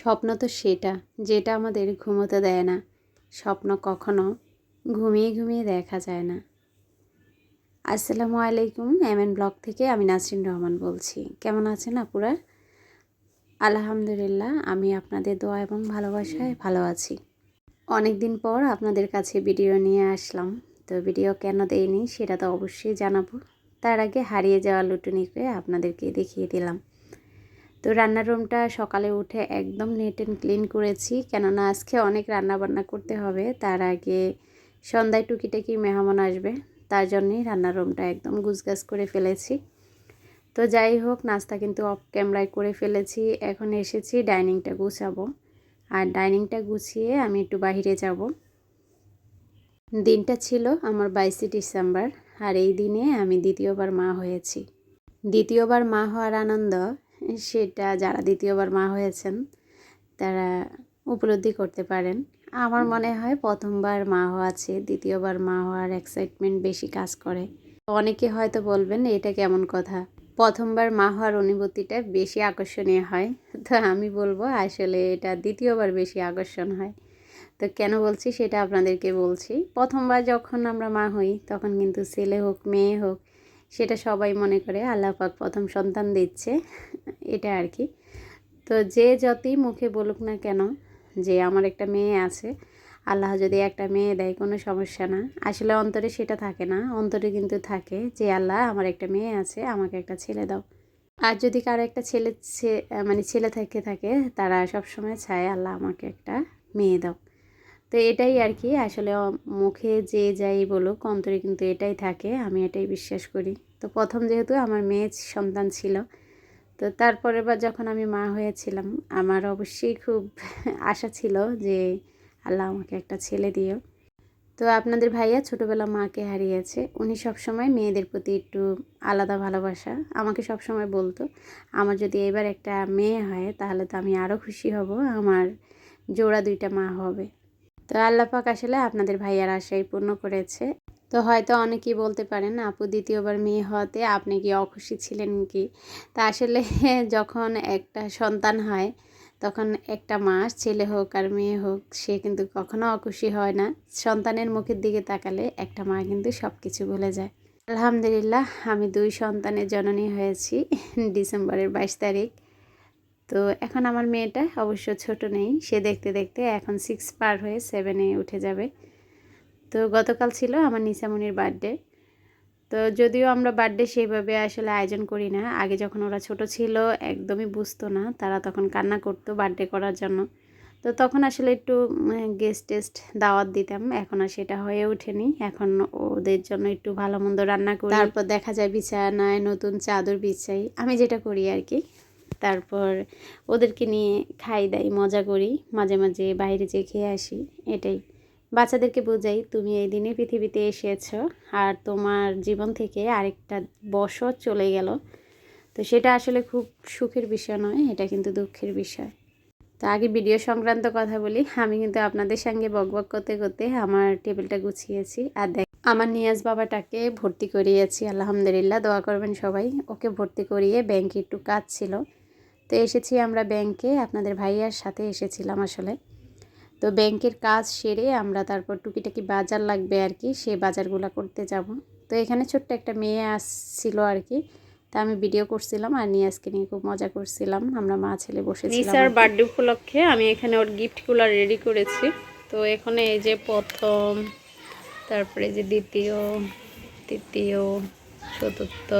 স্বপ্ন তো সেটা, যেটা আমাদের ঘুমোতে দেয় না। স্বপ্ন কখনো ঘুমিয়ে ঘুমিয়ে দেখা যায় না। আসসালামু আলাইকুম এম এন ব্লগ থেকে আমি নাসরিন রহমান বলছি। কেমন আছেন আপুরা? আলহামদুলিল্লাহ, আমি আপনাদের দোয়া এবং ভালোবাসায় ভালো আছি। অনেক দিন পর আপনাদের কাছে ভিডিও নিয়ে আসলাম। তো ভিডিও কেন দেয়নি সেটা তো অবশ্যই জানাব। তার আগে হারিয়ে যাওয়া লুটুনিকে আপনাদেরকে দেখিয়ে দিলাম। তো রান্নার রুমটা সকালে উঠে একদম নেট অ্যান্ড ক্লিন করেছি। কেননা আজকে অনেক রান্না বান্না করতে হবে, তার আগে সন্ধ্যায় টুকিটাকি মেহমান আসবে, তার জন্যই রান্নার রুমটা একদম গুছগাছ করে ফেলেছি। তো যাই হোক, নাস্তা কিন্তু অফ ক্যামেরায় করে ফেলেছি। এখন এসেছি ডাইনিংটা গুছাবো। আর ডাইনিংটা গুছিয়ে আমি একটু বাহিরে যাব। দিনটা ছিল আমার বাইশে ডিসেম্বর, আর এই দিনে আমি দ্বিতীয়বার মা হয়েছি। দ্বিতীয়বার মা হওয়ার আনন্দ সেটা যারা দ্বিতীয়বার মা হয়েছেন, তারা উপলব্ধি করতে পারেন। আমার মনে হয় প্রথমবার মা হওয়া আছে, দ্বিতীয়বার মা হওয়ার এক্সাইটমেন্ট বেশি কাজ করে। অনেকে হয়তো বলবেন, এটা কেমন কথা? প্রথমবার মা হওয়ার অনুভূতিটা বেশি আকর্ষণীয় হয়। তো আমি বলব, আসলে এটা দ্বিতীয়বার বেশি আকর্ষণ হয়। তো কেন বলছি সেটা আপনাদেরকে বলছি। প্রথমবার যখন আমরা মা হই, তখন কিন্তু ছেলে হোক, মেয়ে হোক সেটা সবাই মনে করে, আল্লাহ পাক প্রথম সন্তান দিচ্ছে, এটা আর কি। তো যে যতই মুখে বলুক না কেন, যে আমার একটা মেয়ে আছে, আল্লাহ যদি একটা মেয়ে দেয়, কোনো সমস্যা না। আসলে অন্তরে সেটা থাকে না, অন্তরে কিন্তু থাকে যে, আল্লাহ আমার একটা মেয়ে আছে, আমাকে একটা ছেলে দাও। আর যদি কারও একটা ছেলে মানে ছেলে থেকে থাকে, তারা সবসময় চায়, আল্লাহ আমাকে একটা মেয়ে দাও। তো এটাই আর কি আসলে মুখে যে যাই বলুক, অন্তরে কিন্তু এটাই থাকে, আমি এটাই বিশ্বাস করি। তো প্রথম যেহেতু আমার মেয়ে সন্তান ছিল, তো তারপরের বার যখন আমি মা হয়েছিলাম, আমার অবশ্যই খুব আশা ছিল যে, আল্লাহ আমাকে একটা ছেলে দিও। তো আপনাদের ভাইয়া ছোটোবেলা মাকে হারিয়েছে। উনি সবসময় মেয়েদের প্রতি একটু আলাদা ভালোবাসা, আমাকে সবসময় বলতো, আমার যদি এবার একটা মেয়ে হয়, তাহলে তো আমি আরও খুশি হব, আমার জোড়া দুইটা মা হবে। তো আল্লাপাক আসলে আপনাদের ভাইয়ার আশাই পূর্ণ করেছে। তো হয়তো অনেকেই বলতে পারেন, আপু দ্বিতীয়বার মেয়ে হওয়াতে আপনি কি অখুশি ছিলেন কি? তা আসলে যখন একটা সন্তান হয়, তখন একটা মা, ছেলে হোক আর মেয়ে হোক, সে কিন্তু কখনো অখুশি হয় না। সন্তানের মুখের দিকে তাকালে একটা মা কিন্তু সব কিছু ভুলে যায়। আলহামদুলিল্লাহ, আমি দুই সন্তানের জননী হয়েছি, ডিসেম্বরের বাইশ তারিখ। তো এখন আমার মেয়েটা অবশ্য ছোট নেই, সে দেখতে দেখতে এখন সিক্স পার হয়ে সেভেনে উঠে যাবে। তো গতকাল ছিল আমার নিসামনির বার্থডে তো যদিও আমরা বার্থডে সেইভাবে আসলে আয়োজন করি না, আগে যখন ওরা ছোট ছিল একদমই বুঝতো না তারা তখন কান্না করতো বার্থডে করার জন্য। তো তখন আসলে একটু গেস্ট টেস্ট দাওয়াত দিতাম, এখন আর সেটা হয়ে ওঠেনি। এখন ওদের জন্য একটু ভালো মন্দ রান্না করি। তারপর দেখা যায় বিছানায় নতুন চাদর বিছাই, আমি যেটা করি আর কি তারপর ওদেরকে নিয়ে খাই দাই, মজা করি, মাঝে মাঝে বাইরে যেয়ে খেয়ে আসি, এটাই। বাচ্চাদেরকে বোঝাই, তুমি এই দিনে পৃথিবীতে এসেছ আর তোমার জীবন থেকে আরেকটা বছর চলে গেল। তো সেটা আসলে খুব সুখের বিষয় নয়, এটা কিন্তু দুঃখের বিষয়। তো আগে ভিডিও সংক্রান্ত কথা বলি, আমি কিন্তু আপনাদের সঙ্গে বকবক করতে করতে আমার টেবিলটা গুছিয়েছি। আর দেখ, আমার নিয়াজ বাবাটাকে ভর্তি করিয়েছি, আলহামদুলিল্লাহ, দোয়া করবেন সবাই। ওকে ভর্তি করিয়ে ব্যাংকে একটু কাজ ছিল। তো এসেছি আমরা ব্যাংকে, আপনাদের ভাইয়ার সাথে এসেছিলাম আসলে। তো ব্যাংকের কাজ সেরে আমরা তারপর টুকিটাকি বাজার লাগবে আর কি, সে বাজারগুলো করতে যাব। তো এখানে ছোট্ট একটা মেয়ে আসছিল আর কি, তা আমি ভিডিও করছিলাম আর নিয়াজকে নিয়ে খুব মজা করছিলাম। আমরা মা ছেলে বসেছিলাম নিসার বার্থডে উপলক্ষে আমি এখানে ওর গিফটগুলো রেডি করেছি। তো এখানে এই যে প্রথম, তারপরে যে দ্বিতীয়, তৃতীয়, চতুর্থ,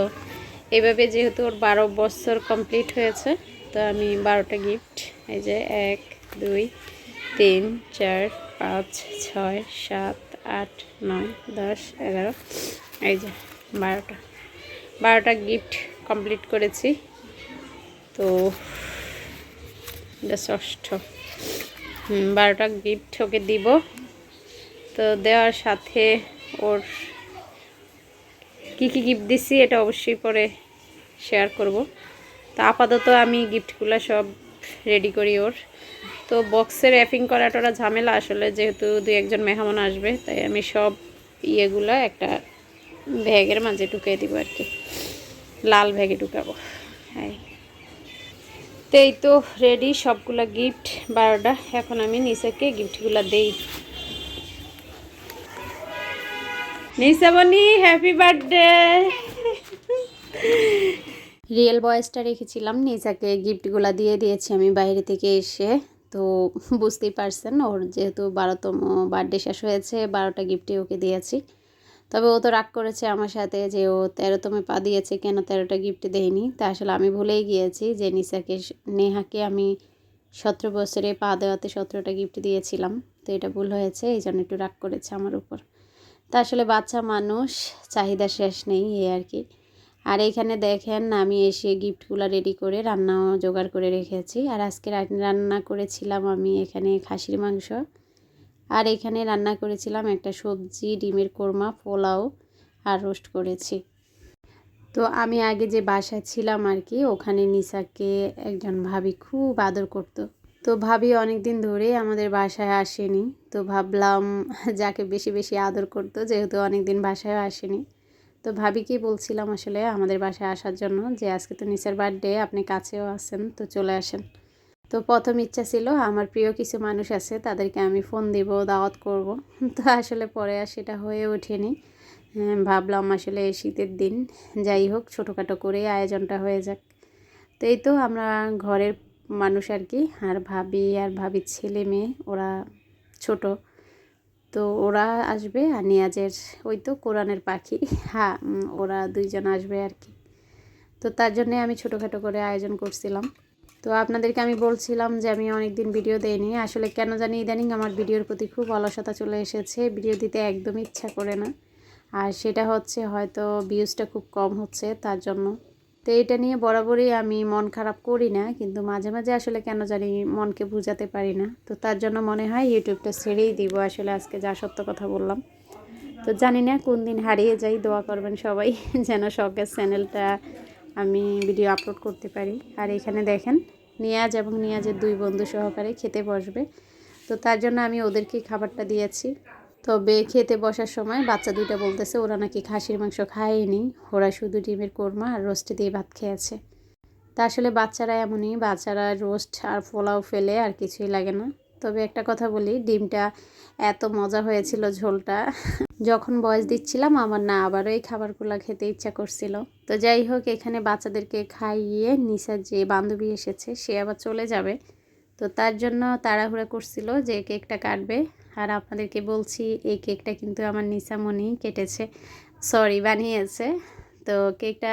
এভাবে যেহেতু ওর বারো বছর কমপ্লিট হয়েছে তো আমি বারোটা গিফট এই যে এক, দুই, তিন, চার, পাঁচ, ছয়, সাত, আট, নয়, দশ, এগারো, এই যে বারোটা। বারোটা গিফট কমপ্লিট করেছি। তো ষষ্ঠ। বারোটা গিফট ওকে দিব। তো দেওয়ার সাথে ওর কি কি গিফট দিছি এটা অবশ্যই পরে শেয়ার করব। তো আপাতত আমি গিফটগুলো সব রেডি করি ওর। তো বক্সে র্যাপিং করাটা ঝামেলা আসলে, যেহেতু দুই একজন মেহমান আসবে, তাই আমি সব ইয়েগুলো একটা ব্যাগের মাঝে ঢুকিয়ে দিব আর কি। লাল ব্যাগে ঢুকাবো। হ্যাঁ তো এই তো রেডি সবগুলা গিফট বারোটা। এখন আমি নিসাকে গিফটগুলো দেই। নিসা বনি হ্যাপি বার্থডে রিয়েল বয়েসটা রেখেছিলাম। নিজাকে গিফটগুলো দিয়ে দিয়েছি আমি বাইরে থেকে এসে। তো বুঝতেই পারছেন, ওর যেহেতু বারোতম বার্থডে শেষ হয়েছে, বারোটা গিফটই ওকে দিয়েছি। তবে ও তো রাগ করেছে আমার সাথে যে ও তেরোতমে পা দিয়েছে, কেন তেরোটা গিফট দেয়নি? তা আসলে আমি ভুলেই গিয়েছি যে নিসাকে, নেহাকে আমি সতেরো বছরে পা দেওয়াতে সতেরোটা গিফট দিয়েছিলাম। তো এটা ভুল হয়েছে, এই জন্য একটু রাগ করেছে আমার উপর। তা আসলে বাচ্চা মানুষ, চাহিদা শেষ নেই, এই আর কি। আর এইখানে দেখেন আমি এসে গিফটগুলো রেডি করে রান্নাও জোগাড় করে রেখেছি। আর আজকে রান্না করেছিলাম আমি এখানে খাসির মাংস। আর এখানে রান্না করেছিলাম একটা সবজি, ডিমের কোরমা, পোলাও আর রোস্ট করেছি। তো আমি আগে যে বাসায় ছিলাম আর কি, ওখানে নিসাকে একজন ভাবি খুব আদর করতো। তো ভাবি অনেক দিন ধরে আমাদের বাসায় আসেনি। তো ভাবলাম যাকে বেশি বেশি আদর করতো, যেহেতু অনেক দিন বাসায় আসেনি। তো ভাবিকেই বলছিলাম আসলে আমাদের বাসায় আসার জন্য যে আজকে তো নিচের বার্থডে আপনি কাছেও আছেন তো চলে আসেন। তো প্রথম ইচ্ছা ছিল আমার প্রিয় কিছু মানুষ আছে তাদেরকে আমি ফোন দিব দাওয়াত করব। তো আসলে পরে আর সেটা হয়ে ওঠেনি। হ্যাঁ, ভাবলাম আসলে শীতের দিন যাই হোক ছোটোখাটো করে আয়োজনটা হয়ে যাক। তো এই তো আমরা ঘরের মানুষ আর কি আর ভাবি আর ভাবির ছেলে মেয়ে ওরা ছোট। তো ওরা আসবে আর নিয়াজের, ওই তো কোরআনের পাখি। হ্যাঁ ওরা দুইজন আসবে আর কি। তো তার জন্যে আমি ছোটোখাটো করে আয়োজন করছিলাম। তো আপনাদেরকে আমি বলছিলাম যে আমি অনেক দিন ভিডিও দেইনি। আসলে কেন জানি ইদানিং আমার ভিডিওর প্রতি খুব অলসতা চলে এসেছে। ভিডিও দিতে একদম ইচ্ছা করে না। আর সেটা হচ্ছে হয়তো ভিউজটা খুব কম হচ্ছে তার জন্য। তো এটা নিয়ে বরাবরই আমি মন খারাপ করি না, কিন্তু মাঝে মাঝে আসলে কেন জানি মনকে বুঝাতে পারি না। তো তার জন্য মনে হয় ইউটিউবটা ছেড়েই দিব আসলে আজকে যা সত্য কথা বললাম। তো জানি না কোন দিন হারিয়ে যাই, দোয়া করবেন সবাই যেন শখের চ্যানেলটা আমি ভিডিও আপলোড করতে পারি। আর এখানে দেখেন, নিয়াজ এবং নিয়াজের দুই বন্ধু সহকারে খেতে বসবে। তো তার জন্য আমি ওদেরকে খাবারটা দিয়েছি। তবে খেতে বসার সময় বাচ্চা দুইটা বলতেছে, ওরা নাকি খাসির মাংস খায়নি। ওরা শুধু ডিমের কোরমা আর রোস্টে দিয়ে ভাত খেয়েছে। তা আসলে বাচ্চারা এমনই, বাচ্চারা রোস্ট আর পোলাও ফেলে আর কিছুই লাগে না। তবে একটা কথা বলি, ডিমটা এত মজা হয়েছিল ঝোলটা। যখন বয়স দিচ্ছিলাম, আমার না আবারও এই খাবারগুলো খেতে ইচ্ছা করছিল। তো যাই হোক, এখানে বাচ্চাদেরকে খাইয়ে নিশার যে বান্ধবী এসেছে, সে আবার চলে যাবে। তো তার জন্য তাড়াহুড়া করছিল যে কেকটা কাটবে। আর আপনাদেরকে বলছি, এই কেকটা কিন্তু আমার নিশামণি কেটেছে। সরি বানিয়েছে। তো কেকটা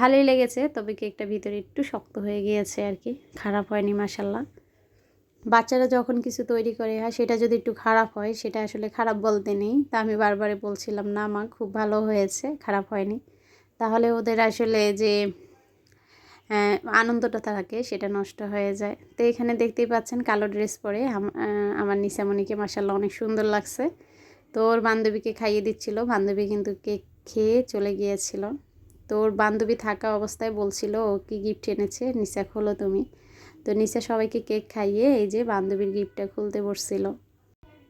ভালোই লেগেছে, তবে কেকটা ভিতরে একটু শক্ত হয়ে গিয়েছে আর কি। খারাপ হয়নি মাসাল্লাহ বাচ্চারা যখন কিছু তৈরি করে, হয়, সেটা যদি একটু খারাপ হয়, সেটা আসলে খারাপ বলতে নেই। তা আমি বারবারে বলছিলাম, না মা, খুব ভালো হয়েছে, খারাপ হয়নি। তাহলে ওদের আসলে যে আনন্দটা থাকে, সেটা নষ্ট হয়ে যায়। তো এখানে দেখতেই পাচ্ছেন কালো ড্রেস পরে আমার নিশামণিকে মাসাল্লাহ অনেক সুন্দর লাগছে। তো ওর বান্ধবীকে খাইয়ে দিচ্ছিল, বান্ধবী কিন্তু কেক খেয়ে চলে গিয়েছিল। তো ওর বান্ধবী থাকা অবস্থায় বলছিল, ও কি গিফট এনেছে? নিশা খোলো তুমি। তো নিশা সবাইকে কেক খাইয়ে এই যে বান্ধবীর গিফটটা খুলতে বসছিল।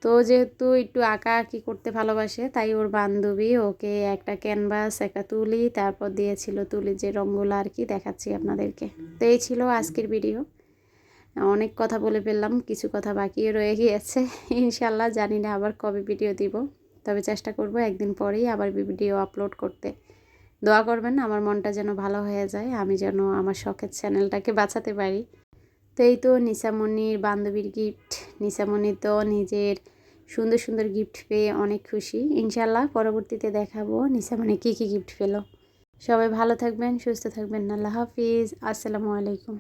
তো যেহেতু একটু আঁকা আঁকি করতে ভালোবাসে, তাই ওর বান্ধবী ওকে একটা ক্যানভাস, একটা তুলি, তারপর দিয়েছিল তুলির যে রঙগুলো আর কি দেখাচ্ছি আপনাদেরকে। তো এই ছিল আজকের ভিডিও। অনেক কথা বলে ফেললাম, কিছু কথা বাকিও রয়ে গিয়েছে। ইনশাল্লাহ জানি না আবার কবে ভিডিও দিব। তবে চেষ্টা করব একদিন পরেই আবার ভিডিও আপলোড করতে। দোয়া করবেন, আমার মনটা যেন ভালো হয়ে যায়, আমি যেন আমার শখের চ্যানেলটাকে বাঁচাতে পারি। তো এই তো নিসামণির বান্ধবীর গিফট নিসামণি তো নিজের সুন্দর সুন্দর গিফট পেয়ে অনেক খুশি। ইনশাল্লাহ পরবর্তীতে দেখাবো নিসামণি কী কী গিফট পেল। সবাই ভালো থাকবেন, সুস্থ থাকবেন। আল্লাহ হাফিজ। আসসালামু আলাইকুম।